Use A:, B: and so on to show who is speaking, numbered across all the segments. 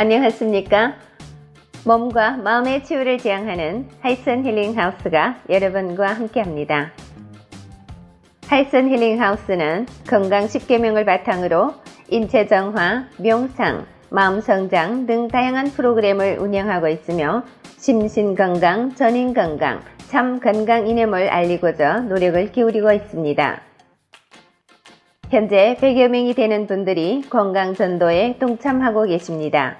A: 안녕하십니까? 몸과 마음의 치유를 지향하는 하이슨 힐링 하우스가 여러분과 함께합니다. 하이슨 힐링 하우스는 건강 10계명을 바탕으로 인체 정화, 명상, 마음 성장 등 다양한 프로그램을 운영하고 있으며 심신 건강, 전인 건강, 참 건강 이념을 알리고자 노력을 기울이고 있습니다. 현재 100여 명이 되는 분들이 건강 전도에 동참하고 계십니다.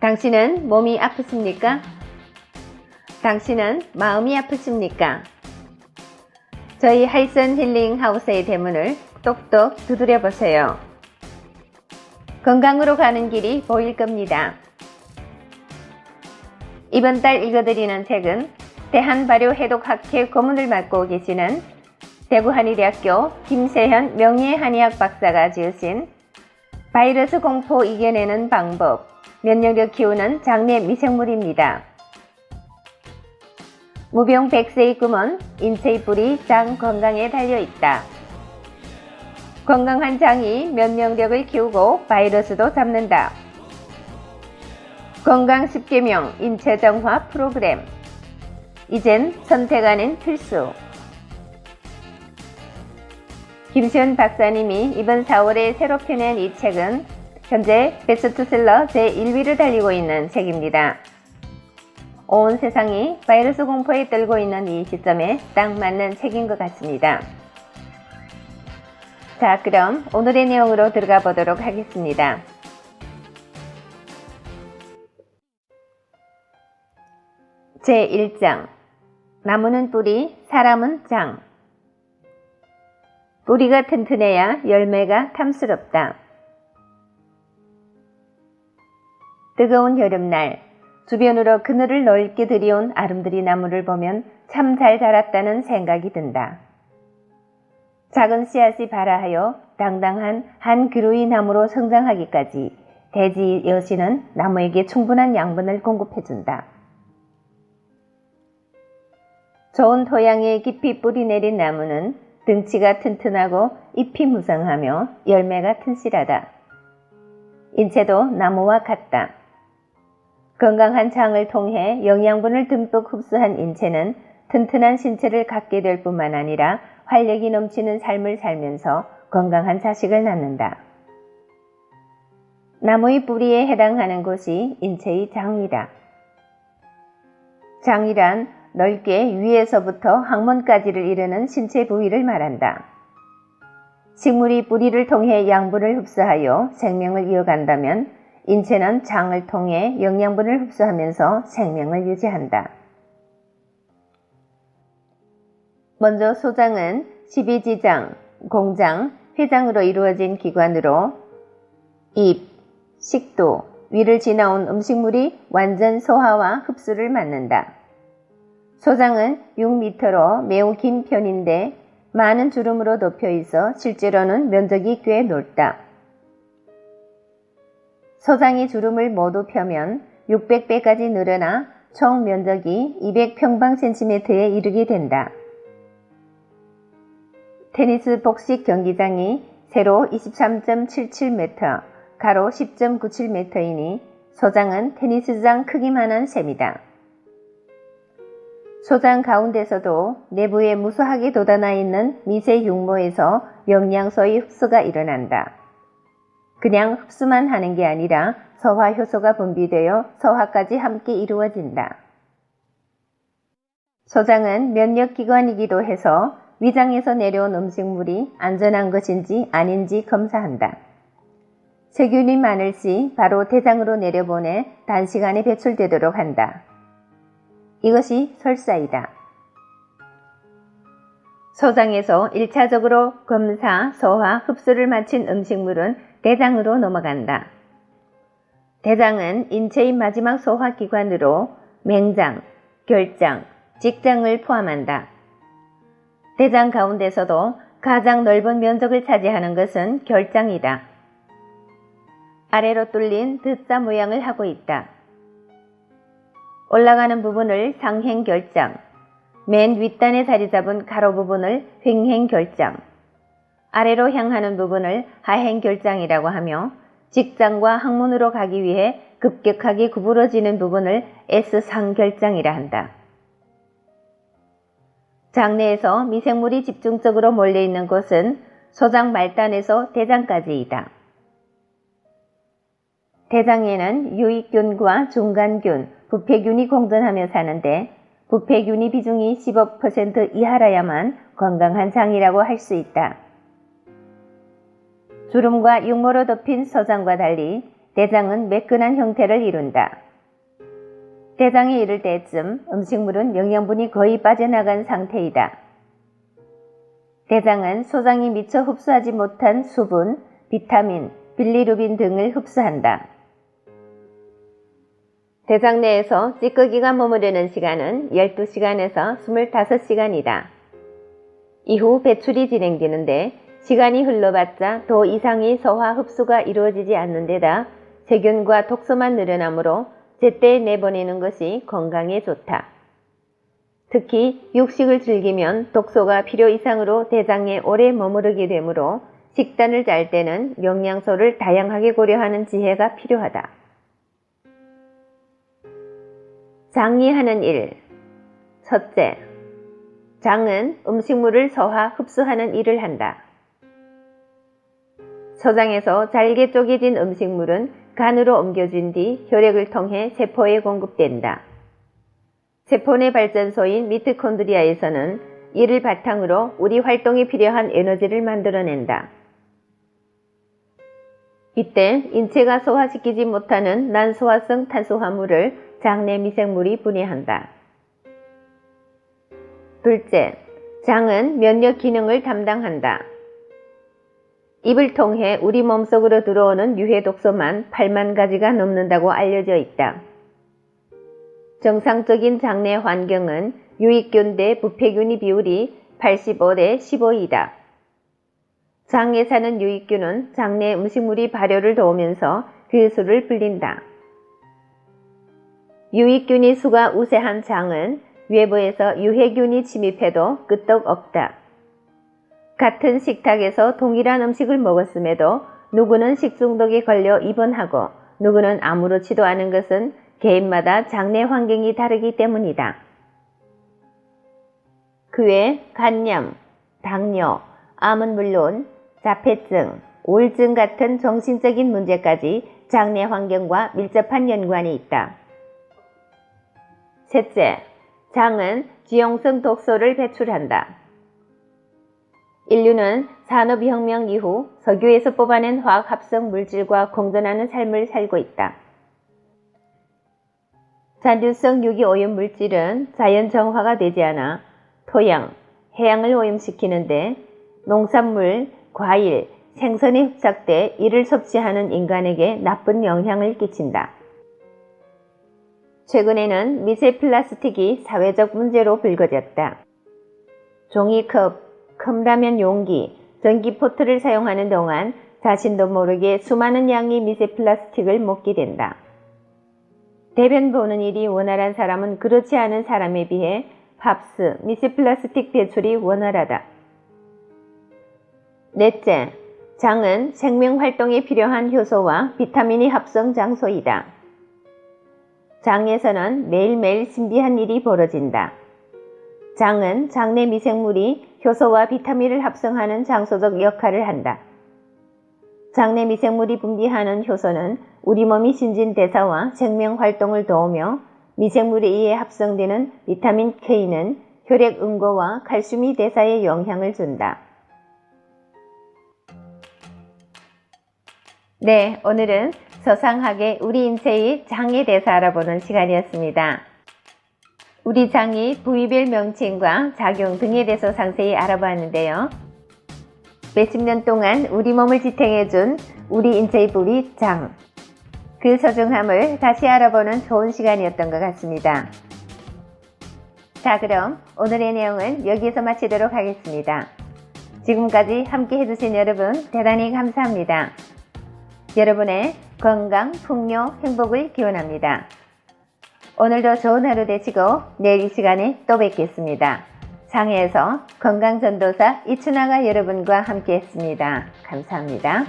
A: 당신은 몸이 아프십니까? 당신은 마음이 아프십니까? 저희 하이선 힐링 하우스의 대문을 똑똑 두드려 보세요. 건강으로 가는 길이 보일 겁니다. 이번 달 읽어드리는 책은 대한발효 해독학회 고문을 맡고 계시는 대구한의대학교 김세현 명예한의학 박사가 지으신 바이러스 공포 이겨내는 방법, 면역력 키우는 장내 미생물입니다. 무병 백세의 꿈은 인체의 뿌리 장 건강에 달려있다. 건강한 장이 면역력을 키우고 바이러스도 잡는다. 건강 10계명 인체 정화 프로그램. 이젠 선택 아닌 필수. 김시현 박사님이 이번 4월에 새로 펴낸 이 책은 현재 베스트셀러 제1위를 달리고 있는 책입니다. 온 세상이 바이러스 공포에 떨고 있는 이 시점에 딱 맞는 책인 것 같습니다. 자, 그럼 오늘의 내용으로 들어가 보도록 하겠습니다. 제1장 나무는 뿌리, 사람은 장 뿌리가 튼튼해야 열매가 탐스럽다. 뜨거운 여름날 주변으로 그늘을 넓게 들이온 아름드리 나무를 보면 참 잘 자랐다는 생각이 든다. 작은 씨앗이 발아하여 당당한 한 그루이 나무로 성장하기까지 대지 여신은 나무에게 충분한 양분을 공급해준다. 좋은 토양에 깊이 뿌리 내린 나무는 등치가 튼튼하고 잎이 무성하며 열매가 튼실하다. 인체도 나무와 같다. 건강한 장을 통해 영양분을 듬뿍 흡수한 인체는 튼튼한 신체를 갖게 될 뿐만 아니라 활력이 넘치는 삶을 살면서 건강한 자식을 낳는다. 나무의 뿌리에 해당하는 곳이 인체의 장이다. 장이란 넓게 위에서부터 항문까지를 이르는 신체 부위를 말한다. 식물이 뿌리를 통해 양분을 흡수하여 생명을 이어간다면 인체는 장을 통해 영양분을 흡수하면서 생명을 유지한다. 먼저 소장은 12지장, 공장, 회장으로 이루어진 기관으로 입, 식도, 위를 지나온 음식물이 완전 소화와 흡수를 맡는다. 소장은 6m로 매우 긴 편인데 많은 주름으로 덮여 있어 실제로는 면적이 꽤 넓다. 소장이 주름을 모두 펴면 600배까지 늘어나 총 면적이 200평방센티미터에 이르게 된다. 테니스 복식 경기장이 세로 23.77m, 가로 10.97m이니 소장은 테니스장 크기만한 셈이다. 소장 가운데서도 내부에 무수하게 돋아나 있는 미세 육모에서 영양소의 흡수가 일어난다. 그냥 흡수만 하는 게 아니라 소화 효소가 분비되어 소화까지 함께 이루어진다. 소장은 면역기관이기도 해서 위장에서 내려온 음식물이 안전한 것인지 아닌지 검사한다. 세균이 많을 시 바로 대장으로 내려보내 단시간에 배출되도록 한다. 이것이 설사이다. 소장에서 1차적으로 검사, 소화, 흡수를 마친 음식물은 대장으로 넘어간다. 대장은 인체의 마지막 소화기관으로 맹장, 결장, 직장을 포함한다. 대장 가운데서도 가장 넓은 면적을 차지하는 것은 결장이다. 아래로 뚫린 듣사 모양을 하고 있다. 올라가는 부분을 상행결장, 맨 윗단에 자리 잡은 가로 부분을 횡행결장, 아래로 향하는 부분을 하행결장이라고 하며 직장과 학문으로 가기 위해 급격하게 구부러지는 부분을 S상결장이라 한다. 장내에서 미생물이 집중적으로 몰려있는 곳은 소장 말단에서 대장까지이다. 대장에는 유익균과 중간균, 부패균이 공존하며 사는데 부패균이 비중이 15% 이하라야만 건강한 장이라고 할 수 있다. 주름과 육모로 덮인 소장과 달리 대장은 매끈한 형태를 이룬다. 대장에 이를 때쯤 음식물은 영양분이 거의 빠져나간 상태이다. 대장은 소장이 미처 흡수하지 못한 수분, 비타민, 빌리루빈 등을 흡수한다. 대장 내에서 찌꺼기가 머무르는 시간은 12시간에서 25시간이다. 이후 배출이 진행되는데 시간이 흘러봤자 더 이상의 소화 흡수가 이루어지지 않는 데다 세균과 독소만 늘어나므로 제때 내보내는 것이 건강에 좋다. 특히 육식을 즐기면 독소가 필요 이상으로 대장에 오래 머무르게 되므로 식단을 짤 때는 영양소를 다양하게 고려하는 지혜가 필요하다. 장이 하는 일. 첫째, 장은 음식물을 소화, 흡수하는 일을 한다. 소장에서 잘게 쪼개진 음식물은 간으로 옮겨진 뒤 혈액을 통해 세포에 공급된다. 세포 내 발전소인 미트콘드리아에서는 이를 바탕으로 우리 활동에 필요한 에너지를 만들어낸다. 이때 인체가 소화시키지 못하는 난소화성 탄수화물을 장내 미생물이 분해한다. 둘째, 장은 면역 기능을 담당한다. 입을 통해 우리 몸속으로 들어오는 유해 독소만 8만 가지가 넘는다고 알려져 있다. 정상적인 장내 환경은 유익균 대 부패균의 비율이 85대 15이다. 장에 사는 유익균은 장내 음식물이 발효를 도우면서 그 수를 불린다. 유익균의 수가 우세한 장은 외부에서 유해균이 침입해도 끄떡 없다. 같은 식탁에서 동일한 음식을 먹었음에도 누구는 식중독에 걸려 입원하고 누구는 아무렇지도 않은 것은 개인마다 장내 환경이 다르기 때문이다. 그 외 간염, 당뇨, 암은 물론 자폐증, 우울증 같은 정신적인 문제까지 장내 환경과 밀접한 연관이 있다. 셋째, 장은 지용성 독소를 배출한다. 인류는 산업혁명 이후 석유에서 뽑아낸 화학합성 물질과 공존하는 삶을 살고 있다. 잔류성 유기오염 물질은 자연 정화가 되지 않아 토양, 해양을 오염시키는데 농산물, 과일, 생선에 흡착돼 이를 섭취하는 인간에게 나쁜 영향을 끼친다. 최근에는 미세 플라스틱이 사회적 문제로 불거졌다. 종이컵, 컵라면 용기, 전기포트를 사용하는 동안 자신도 모르게 수많은 양의 미세 플라스틱을 먹게 된다. 대변 보는 일이 원활한 사람은 그렇지 않은 사람에 비해 팝스, 미세 플라스틱 배출이 원활하다. 넷째, 장은 생명 활동에 필요한 효소와 비타민이 합성 장소이다. 장에서는 매일매일 신비한 일이 벌어진다. 장은 장내 미생물이 효소와 비타민을 합성하는 장소적 역할을 한다. 장내 미생물이 분비하는 효소는 우리 몸이 신진대사와 생명활동을 도우며 미생물에 의해 합성되는 비타민 K는 혈액 응고와 칼슘이 대사에 영향을 준다. 네, 오늘은 서상하게 우리 인체의 장에 대해서 알아보는 시간이었습니다. 우리 장이 부위별 명칭과 작용 등에 대해서 상세히 알아보았는데요. 몇십 년 동안 우리 몸을 지탱해준 우리 인체의 부위 장. 그 소중함을 다시 알아보는 좋은 시간이었던 것 같습니다. 자, 그럼 오늘의 내용은 여기에서 마치도록 하겠습니다. 지금까지 함께 해주신 여러분 대단히 감사합니다. 여러분의 건강, 풍요, 행복을 기원합니다. 오늘도 좋은 하루 되시고 내일 이 시간에 또 뵙겠습니다. 장애에서 건강전도사 이춘아가 여러분과 함께 했습니다. 감사합니다.